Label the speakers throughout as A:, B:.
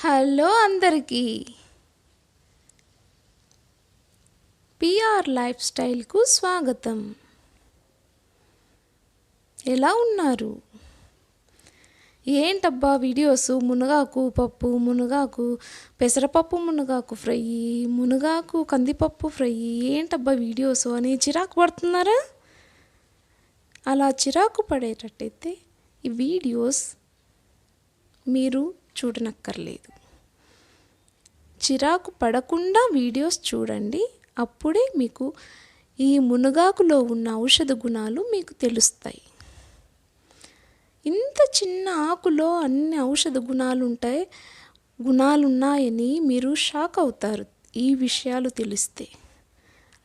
A: Hello అందరికీ. PR life స్టైల్కు స్వాగతం. ఎలా ఉన్నారు? ఏంటబ్బా వీడియోస్? మునగాకు పప్పు మునగాకు పెసరపప్పు మునగాకు ఫ్రై మునగాకు కందిపప్పు ఫ్రై. ఏంటబ్బా వీడియోస్? అని చిరాకు పడుతున్నారా? అలా చిరాకు పడేటట్టయితే ఈ వీడియోస్ మీరు చూడనక్కర్లేదు. చిరాకు పడకుండా వీడియోస్ చూడండి అప్పుడే మీకు ఈ మునగాకులో ఉన్న ఔషధ గుణాలు మీకు తెలుస్తాయి. ఇంత చిన్న ఆకులో అన్ని ఔషధ గుణాలు ఉంటాయి గుణాలున్నాయని మీరు షాక్ అవుతారు ఈ విషయాలు తెలిస్తే.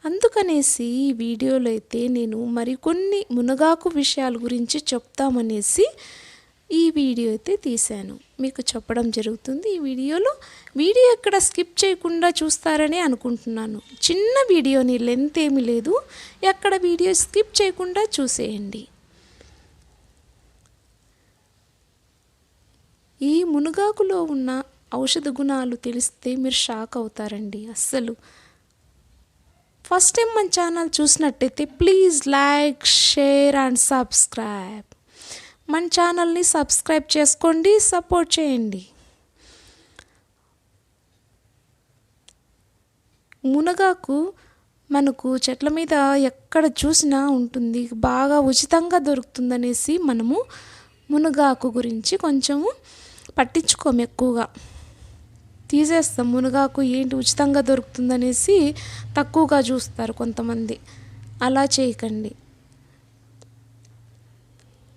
A: అందుకనేసి ఈ వీడియోలో అయితే నేను మరికొన్ని మునగాకు విషయాల గురించి చెప్తామనేసి ఈ వీడియో అయితే తీశాను. మీకు చెప్పడం జరుగుతుంది. ఈ వీడియోలో వీడియో ఎక్కడ స్కిప్ చేయకుండా చూస్తారని అనుకుంటున్నాను. చిన్న వీడియోని లెంత్ ఏమీ లేదు. ఎక్కడ వీడియో స్కిప్ చేయకుండా చూసేయండి. ఈ మునగాకులో ఉన్న ఔషధ గుణాలు తెలిస్తే మీరు షాక్ అవుతారండి అస్సలు. ఫస్ట్ టైం మన ఛానల్ చూసినట్టయితే please like share and subscribe. మన ఛానల్ని సబ్స్క్రైబ్ చేసుకోండి సపోర్ట్ చేయండి. మునగాకు మనకు చెట్ల మీద ఎక్కడ చూసినా ఉంటుంది బాగా ఉచితంగా దొరుకుతుందనేసి మనము మునగాకు గురించి కొంచెము పట్టించుకోము ఎక్కువగా. తీసేస్తాం మునగాకు ఏంటి ఉచితంగా దొరుకుతుందనేసి తక్కువగా చూస్తారు కొంతమంది. అలా చేయకండి.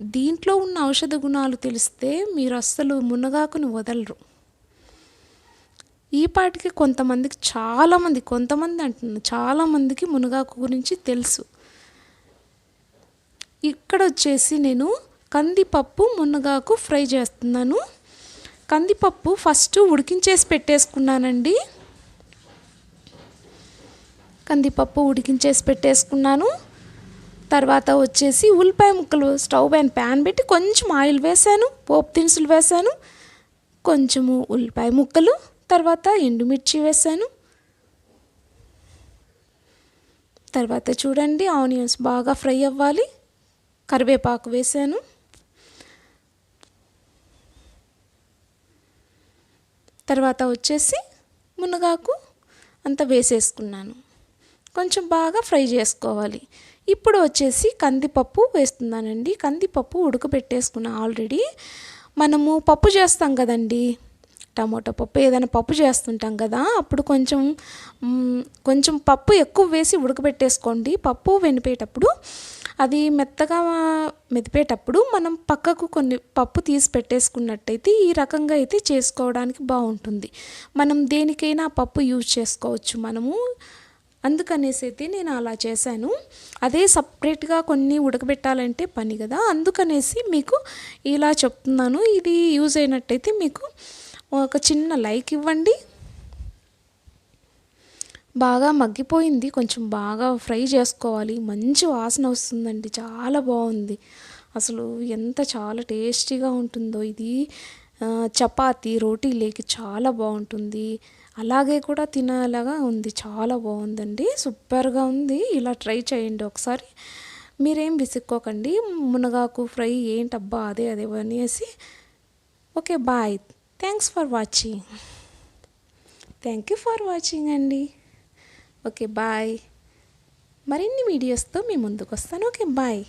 A: దీంట్లో ఉన్న ఔషధ గుణాలు తెలిస్తే మీరు అస్సలు మునగాకుని వదలరు. ఈ పాటికి కొంతమందికి చాలామంది కొంతమంది అంటున్నారు చాలామందికి మునగాకు గురించి తెలుసు. ఇక్కడ వచ్చేసి నేను కందిపప్పు మునగాకు ఫ్రై చేస్తున్నాను. కందిపప్పు ఫస్ట్ ఉడికించేసి పెట్టేసుకున్నానండి. కందిపప్పు ఉడికించేసి పెట్టేసుకున్నాను. తర్వాత వచ్చేసి ఉల్లిపాయ ముక్కలు స్టవ్ పైన ప్యాన్ పెట్టి కొంచెం ఆయిల్ వేసాను పోపు దినుసులు వేసాను కొంచెము ఉల్లిపాయ ముక్కలు తర్వాత ఎండుమిర్చి వేసాను. తర్వాత చూడండి ఆనియన్స్ బాగా ఫ్రై అవ్వాలి. కరివేపాకు వేసాను. తర్వాత వచ్చేసి మునగాకు అంత వేసేసుకున్నాను. కొంచెం బాగా ఫ్రై చేసుకోవాలి. ఇప్పుడు వచ్చేసి కందిపప్పు వేస్తున్నానండి. కందిపప్పు ఉడకబెట్టేసుకున్నా ఆల్రెడీ. మనము పప్పు చేస్తాం కదండి. టమోటా పప్పు ఏదైనా పప్పు చేస్తుంటాం కదా అప్పుడు కొంచెం కొంచెం పప్పు ఎక్కువ వేసి ఉడకబెట్టేసుకోండి. పప్పు వెనిపేటప్పుడు అది మెత్తగా మెదిపేటప్పుడు మనం పక్కకు కొన్ని పప్పు తీసి పెట్టేసుకున్నట్టయితే ఈ రకంగా అయితే చేసుకోవడానికి బాగుంటుంది. మనం దేనికైనా పప్పు యూజ్ చేసుకోవచ్చు. మనము అందుకనేసి అయితే నేను అలా చేశాను. అదే సపరేట్గా కొన్ని ఉడకబెట్టాలంటే పని కదా. అందుకనేసి మీకు ఇలా చెప్తున్నాను. ఇది యూజ్ అయినట్టయితే మీకు ఒక చిన్న లైక్ ఇవ్వండి. బాగా మగ్గిపోయింది. కొంచెం బాగా ఫ్రై చేసుకోవాలి. మంచి వాసన వస్తుందండి. చాలా బాగుంది. అసలు ఎంత చాలా టేస్టీగా ఉంటుందో ఇది. చపాతి రోటీ లేకి చాలా బాగుంటుంది. అలాగే కూడా తినేలాగా ఉంది. చాలా బాగుందండి. సూపర్గా ఉంది. ఇలా ట్రై చేయండి ఒకసారి. మీరేం విసుక్కోకండి. మునగాకు ఫ్రై ఏంటబ్బా అదే అదే అనేసి. Okay bye. Thanks for watching. Thank you for watching అండి. Okay bye. మరిన్ని వీడియోస్తో మీ ముందుకు వస్తాను ఓకే బాయ్.